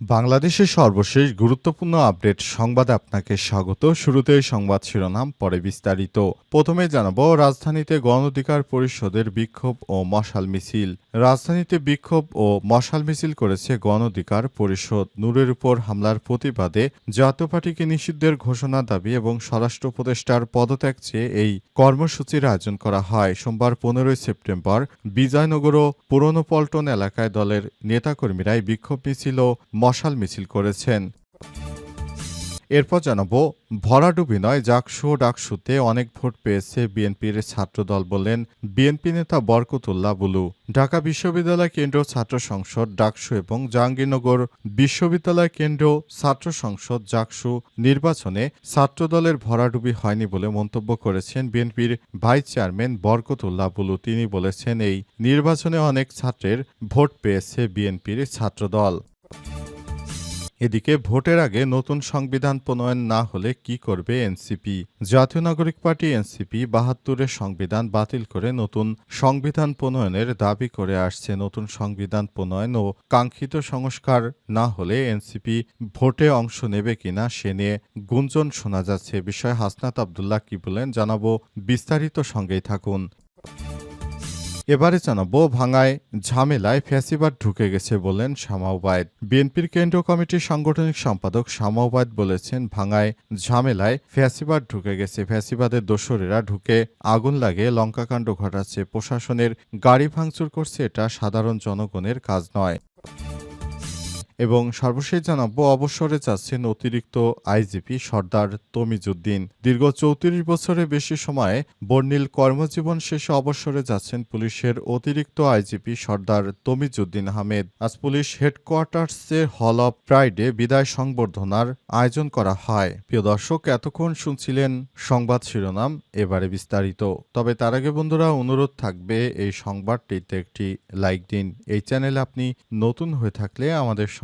বাংলাদেশের সর্বশেষ গুরুত্বপূর্ণ আপডেট সংবাদে আপনাকে স্বাগত। শুরুতে সংবাদ শিরোনাম, পরে বিস্তারিত। প্রথমে জানাব, রাজধানীতে গণ অধিকার পরিষদের বিক্ষোভ ও মশাল মিছিল। রাজধানীতে বিক্ষোভ ও মশাল মিছিল করেছে গণ অধিকার পরিষদ। নূরের উপর হামলার প্রতিবাদে জাতীয় পার্টিকে নিষিদ্ধের ঘোষণা দাবি এবং স্বরাষ্ট্র উপদেষ্টার পদত্যাগ চেয়ে এই কর্মসূচির আয়োজন করা হয়। সোমবার পনেরোই সেপ্টেম্বর বিজয়নগর ও পুরনো পল্টন এলাকায় দলের নেতাকর্মীরাই বিক্ষোভ মিছিল ও মশাল মিছিল করেছেন। এরপর জানাব ভরাডুবি নয় জাকসু ডাকসুতে অনেক ভোট পেয়েছে বিএনপির ছাত্রদল বললেন বিএনপি নেতা বরকতুল্লাহ বুলু। ঢাকা বিশ্ববিদ্যালয় কেন্দ্র ছাত্র সংসদ ডাকসু এবং জাহাঙ্গীরনগর বিশ্ববিদ্যালয় কেন্দ্র ছাত্র সংসদ জাকসু নির্বাচনে ছাত্রদলের ভরাডুবি হয়নি বলে মন্তব্য করেছেন বিএনপির ভাইস চেয়ারম্যান বরকতুল্লাহ বুলু। তিনি বলেছেন, এই নির্বাচনে অনেক ছাত্রের ভোট পেয়েছে বিএনপির ছাত্রদল। এদিকে ভোটের আগে নতুন সংবিধান প্রণয়ন না হলে কি করবে এনসিপি? জাতীয় নাগরিক পার্টি এনসিপি বাহাত্তরের সংবিধান বাতিল করে নতুন সংবিধান প্রণয়নের দাবি করে আসছে। নতুন সংবিধান প্রণয়ন ও কাঙ্ক্ষিত সংস্কার না হলে এনসিপি ভোটে অংশ নেবে কিনা সে নিয়ে গুঞ্জন শোনা যাচ্ছে। বিষয়ে হাসনাত আবদুল্লাহ কি বলেন জানাব। বিস্তারিত সঙ্গেই থাকুন। এবারে জানাব, ভাঙায় ঝামেলায় ফ্যাসিবাদ ঢুকে গেছে বলেন শামাউবায়দ বিএনপির কেন্দ্রীয় কমিটির সাংগঠনিক সম্পাদক শামাউবায়দ বলেছেন, ভাঙায় ঝামেলায় ফ্যাসিবাদ ঢুকে গেছে। ফ্যাসিবাদের দোসরেরা ঢুকে আগুন লাগে লঙ্কাকাণ্ড ঘটাচ্ছে। প্রশাসনের গাড়ি ভাঙচুর করছে এটা সাধারণ জনগণের কাজ নয়। এবং সর্বশেষ জানাব, অবসরে যাচ্ছেন অতিরিক্ত আইজিপি সর্দার তমিজুদ্দিন। দীর্ঘ চৌত্রিশ বছরের বেশি সময়ে বর্ণিল কর্মজীবন শেষে অবসরে যাচ্ছেন পুলিশের অতিরিক্ত আইজিপি সর্দার তমিজুদ্দিন আহমেদ। আজ পুলিশ হেডকোয়ার্টার্সের হল অব প্রাইডে বিদায় সংবর্ধনার আয়োজন করা হয়। প্রিয় দর্শক, এতক্ষণ শুনছিলেন সংবাদ শিরোনাম, এবারে বিস্তারিত। তবে তার আগে বন্ধুরা, অনুরোধ থাকবে এই সংবাদটিতে একটি লাইক দিন। এই চ্যানেলে আপনি নতুন হয়ে থাকলে আমাদের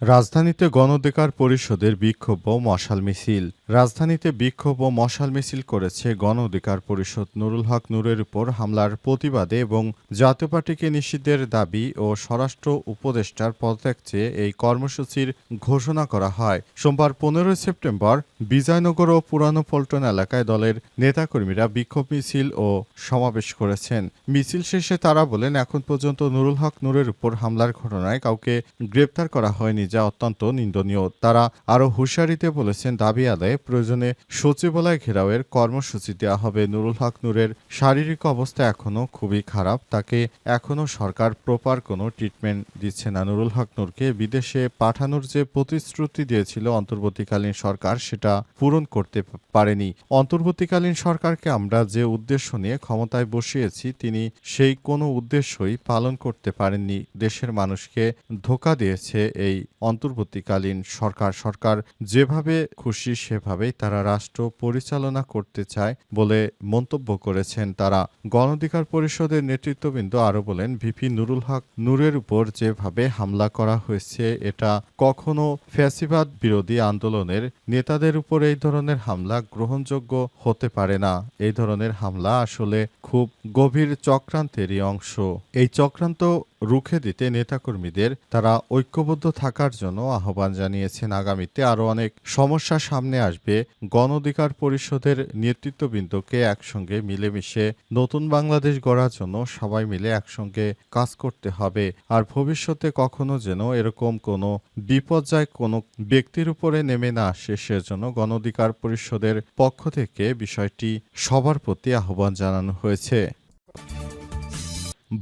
রাজধানীতে গণধিকার পরিষদের বিক্ষোভ ও মশাল মিছিল। রাজধানীতে বিক্ষোভ ও মশাল মিছিল করেছে গণ অধিকার পরিষদ নুরুল হক নূরের উপর হামলার প্রতিবাদে এবং জাতীয় পার্টিকে নিষিদ্ধের দাবি ও স্বরাষ্ট্র উপদেষ্টার পদত্যাগ চেয়ে এই কর্মসূচির ঘোষণা করা হয়। সোমবার পনেরোই সেপ্টেম্বর বিজয়নগর ও পুরানো পল্টন এলাকায় দলের নেতাকর্মীরা বিক্ষোভ মিছিল ও সমাবেশ করেছেন। মিছিল শেষে তারা বলেন, এখন পর্যন্ত নুরুল হক নূরের উপর হামলার ঘটনায় কাউকে গ্রেপ্তার করা হয়নি, যা অত্যন্ত নিন্দনীয়। তারা আরও হুঁশিয়ারিতে বলেছেন, দাবি আদায়ে প্রয়োজনে সচিবালয় ঘেরাওয়ের কর্মসূচি দেওয়া হবে। নুরুল হক নূরের শারীরিক অবস্থা এখনও খুবই খারাপ। তাকে এখনও সরকার প্রপার কোনো ট্রিটমেন্ট দিচ্ছে না। নুরুল হক নূরকে বিদেশে পাঠানোর যে প্রতিশ্রুতি দিয়েছিল অন্তর্বর্তীকালীন সরকার, সেটা পূরণ করতে পারেনি। অন্তর্বর্তীকালীন সরকারকে আমরা যে উদ্দেশ্য নিয়ে ক্ষমতায় বসিয়েছি, তিনি সেই কোনো উদ্দেশ্যই পালন করতে পারেননি। দেশের মানুষকে ধোকা দিয়েছে এই অন্তর্বর্তীকালীন সরকার। সরকার যেভাবে খুশি সেভাবেই তারা রাষ্ট্র পরিচালনা করতে চায় বলে মন্তব্য করেছেন তারা। গণঅধিকার পরিষদের নেতৃত্ববৃন্দ আরও বলেন, ভিপি নুরুল হক নূরের উপর যেভাবে হামলা করা হয়েছে, এটা কখনো ফ্যাসিবাদ বিরোধী আন্দোলনের নেতাদের উপর এই ধরনের হামলা গ্রহণযোগ্য হতে পারে না। এই ধরনের হামলা আসলে খুব গভীর চক্রান্তেরই অংশ। এই চক্রান্ত রুখে দিতে নেতাকর্মীদের তারা ঐক্যবদ্ধ থাকার জন্য আহ্বান জানিয়েছেন। আগামীতে আরও অনেক সমস্যা সামনে আসবে। গণ অধিকার পরিষদের নেতৃত্ববৃন্দকে একসঙ্গে মিলেমিশে নতুন বাংলাদেশ গড়ার জন্য সবাই মিলে একসঙ্গে কাজ করতে হবে। আর ভবিষ্যতে কখনো যেন এরকম কোনো বিপর্যয় কোনো ব্যক্তির উপরে নেমে না আসে, সেজন্য গণ অধিকার পরিষদের পক্ষ থেকে বিষয়টি সবার প্রতি আহ্বান জানানো হয়েছে।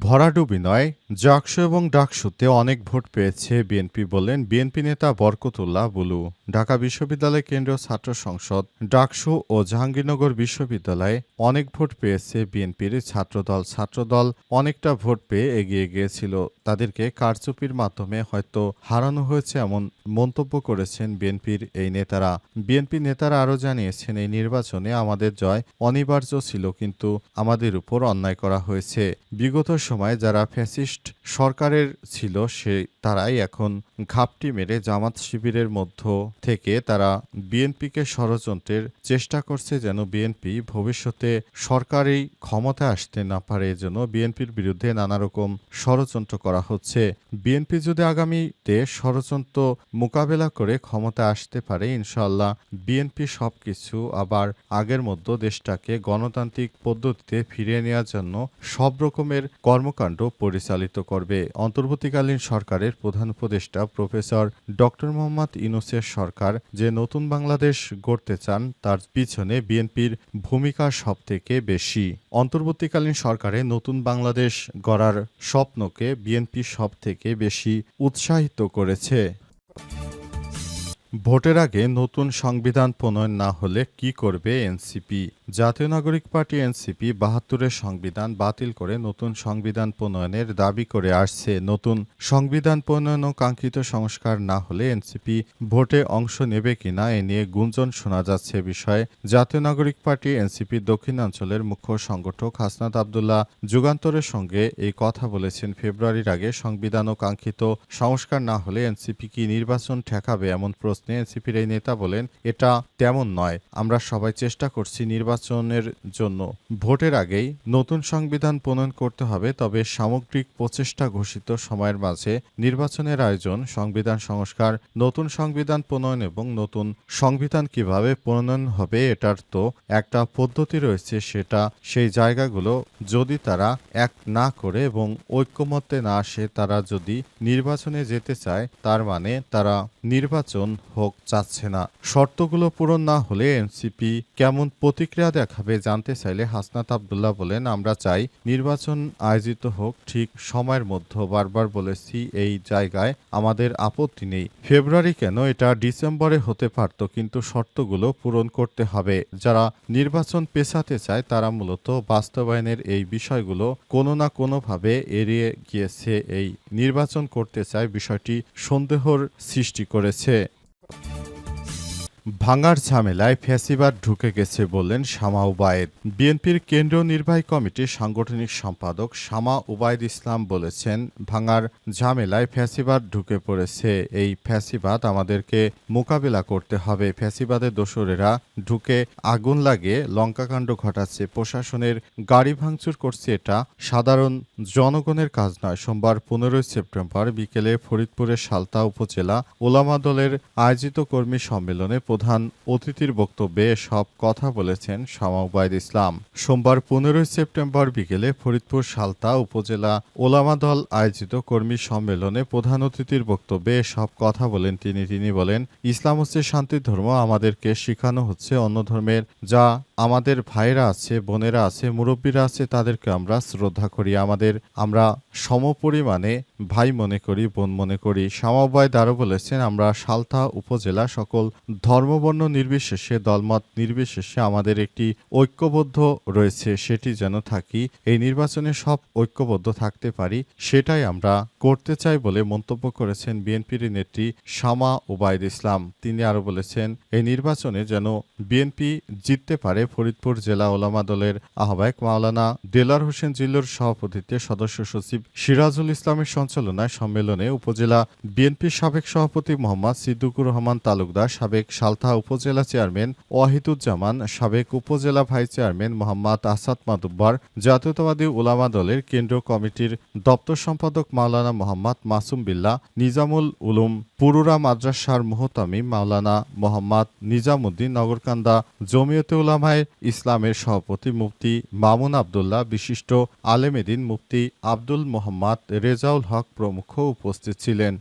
ভরাডুবি নয় জাকসু এবং ডাকসুতে অনেক ভোট পেয়েছে বিএনপি বললেন বিএনপি নেতা বরকতুল্লাহ বুলু। ঢাকা বিশ্ববিদ্যালয় কেন্দ্রীয় ছাত্র সংসদ, ডাকসু ও জাহাঙ্গীরনগর বিশ্ববিদ্যালয়ে অনেক ভোট পেয়েছে বিএনপির ছাত্রদল। ছাত্রদল অনেকটা ভোট পেয়ে এগিয়ে গিয়েছিল। তাদেরকে কারচুপির মাধ্যমে হয়তো হারানো হয়েছে এমন মন্তব্য করেছেন বিএনপির এই নেতারা। বিএনপি নেতারা আরও জানিয়েছেন, এই নির্বাচনে আমাদের জয় অনিবার্য ছিল, কিন্তু আমাদের উপর অন্যায় করা হয়েছে। বিগত সময়ে যারা ফ্যাসিস্ট সরকারের ছিল, সে তারাই এখন ঘাপটি মেরে জামাত শিবিরের মধ্য থেকে তারা বিএনপিকে ষড়যন্ত্রের চেষ্টা করছে যেন বিএনপি ভবিষ্যতে সরকারি ক্ষমতা আসতে না পারে এজন্য বিএনপির বিরুদ্ধে নানা রকম ষড়যন্ত্র করা হচ্ছে। বিএনপি যদি আগামীতে ষড়যন্ত্র মোকাবেলা করে ক্ষমতা আসতে পারে ইনশাল্লাহ বিএনপি সবকিছু আবার আগের মতো দেশটাকে গণতান্ত্রিক পদ্ধতিতে ফিরিয়ে নেওয়ার জন্য সব রকমের কর্মকাণ্ড পরিচালিত করবে। অন্তর্বর্তীকালীন সরকারের প্রধান উপদেষ্টা প্রফেসর ডক্টর মোহাম্মদ ইউনুসের সরকার যে নতুন বাংলাদেশ গড়তে চান, তার পিছনে বিএনপির ভূমিকা সবথেকে বেশি। অন্তর্বর্তীকালীন সরকারে নতুন বাংলাদেশ গড়ার স্বপ্নকে বিএনপি সব থেকে বেশি উৎসাহিত করেছে। ভোটের আগে নতুন সংবিধান প্রণয়ন না হলে কি করবে এনসিপি? জাতীয় নাগরিক পার্টি এনসিপি বাহাত্তরের সংবিধান বাতিল করে নতুন সংবিধান প্রণয়নের দাবি করে আসছে। নতুন সংবিধান প্রণয়ন ও কাঙ্ক্ষিত সংস্কার না হলে এনসিপি ভোটে অংশ নেবে কিনা এ নিয়ে গুঞ্জন শোনা যাচ্ছে বিষয়ে। জাতীয় নাগরিক পার্টি এনসিপি দক্ষিণাঞ্চলের মুখ্য সংগঠক হাসনাত আবদুল্লাহ যুগান্তরের সঙ্গে এই কথা বলেছেন। ফেব্রুয়ারির আগে সংবিধান ও কাঙ্ক্ষিত সংস্কার না হলে এনসিপি কি নির্বাচন ঠেকাবে এমন প্রশ্নে এনসিপির এই নেতা বলেন, এটা তেমন নয়। আমরা সবাই চেষ্টা করছি নির্বাচনের জন্য। ভোটের আগেই নতুন সংবিধান প্রণয়ন করতে হবে, তবে সামগ্রিক প্রচেষ্টা ঘোষিত সময়ের মাঝে নির্বাচনের আয়োজন, সংবিধান সংস্কার, নতুন সংবিধান প্রণয়ন এবং নতুন সংবিধান কীভাবে প্রণয়ন হবে এটার তো একটা পদ্ধতি রয়েছে, সেটা সেই জায়গাগুলো যদি তারা এক না করে এবং ঐক্যমত্যে না আসে, তারা যদি নির্বাচনে যেতে চায়, তার মানে তারা নির্বাচন হোক চাচ্ছে না। শর্তগুলো পূরণ না হলে এনসিপি কেমন প্রতিক্রিয়া দেখাবে জানতে চাইলে হাসনাত আবদুল্লাহ বলেন, আমরা চাই নির্বাচন আয়োজিত হোক, ঠিক সময়ের মধ্যে। বারবার বলেছি এই জায়গায় আমাদের আপত্তি নেই। ফেব্রুয়ারি কেন? এটা ডিসেম্বরে হতে পারত, কিন্তু শর্তগুলো পূরণ করতে হবে। যারা নির্বাচন পেছাতে চায়, তারা মূলত বাস্তবায়নের এই বিষয়গুলো কোনো না কোনোভাবে এড়িয়ে গিয়েছে। এই নির্বাচন করতে চায় বিষয়টি সন্দেহর সৃষ্টি করেছে। ভাঙার ঝামেলায় ফ্যাসিবাদ ঢুকে গেছে বললেন শামা উবায়েদ। বিএনপির কেন্দ্রীয় নির্বাহী কমিটির সাংগঠনিক সম্পাদক শামা উবায়দ ইসলাম বলেছেন, ভাঙার ঝামেলায় ফ্যাসিবাদ ঢুকে পড়েছে। এই ফ্যাসিবাদ আমাদেরকে মোকাবিলা করতে হবে। ফ্যাসিবাদের দোসরেরা ঢুকে আগুন লাগে লঙ্কাকাণ্ড ঘটাচ্ছে, প্রশাসনের গাড়ি ভাঙচুর করছে। এটা সাধারণ জনগণের কাজ নয়। সোমবার পনেরোই সেপ্টেম্বর বিকেলে ফরিদপুরের সালতা উপজেলা ওলামা দলের আয়োজিত কর্মী সম্মেলনে প্রধান অতিথির বক্তব্যে সব কথা বলেছেন শামাউবায়দ ইসলাম। সোমবার পনেরোই সেপ্টেম্বর বিকেলে ফরিদপুর সালতা উপজেলা ওলামা দল আয়োজিত কর্মী সম্মেলনে প্রধান অতিথির বক্তব্যে সব কথা বলেন তিনি। তিনি বলেন, ইসলাম হচ্ছে শান্তির ধর্ম, আমাদেরকে শেখানো হচ্ছে অন্য ধর্মের যা আমাদের ভাইরা আছে, বোনেরা আছে, মুরব্বীরা আছে, তাদেরকে আমরা শ্রদ্ধা করি। আমাদের আমরা সমপরিমাণে ভাই মনে করি, বোন মনে করি। সমবায় আরও বলেছেন, আমরা সালথা উপজেলা সকল ধর্মবর্ণ নির্বিশেষে, দলমত নির্বিশেষে আমাদের একটি ঐক্যবদ্ধ রয়েছে, সেটি যেন থাকি। এই নির্বাচনে সব ঐক্যবদ্ধ থাকতে পারি, সেটাই আমরা করতে চাই বলে মন্তব্য করেছেন বিএনপির নেত্রী শামা ওবায়দ ইসলাম। তিনি আরও বলেছেন, এই নির্বাচনে যেন বিএনপি জিততে পারে ফরিদপুর জেলা ওলামা দলের আহ্বায়ক মাওলানা দেলার হোসেন জিল্লুর সভাপতিত্বে সদস্য সচিব সিরাজুল ইসলামের সঞ্চালনায় সম্মেলনে উপজেলা বিএনপির সাবেক সভাপতি মোহাম্মদ সিদ্দুকুর রহমান তালুকদার, সাবেক সালথা উপজেলা চেয়ারম্যান ওয়াহিদুজ্জামান, সাবেক উপজেলা ভাইস চেয়ারম্যান মোহাম্মদ আসাদ মাদুব্বার, জাতীয়তাবাদী ওলামা দলের কেন্দ্রীয় কমিটির দপ্তর সম্পাদক মাওলানা মোহাম্মদ মাসুম বিল্লাহ নিজামুল উলুম, পুরুরা মাদ্রাসার মুহতামিম মাওলানা মোহাম্মদ নিজামুদ্দিন, নগরকান্দা জমিয়তে উলামায় ইসলামের সভাপতি মুফতি মামুন আবদুল্লাহ, বিশিষ্ট আলেমেদিন মুফতি আব্দুল মোহাম্মদ রেজাউল হক প্রমুখ উপস্থিত ছিলেন।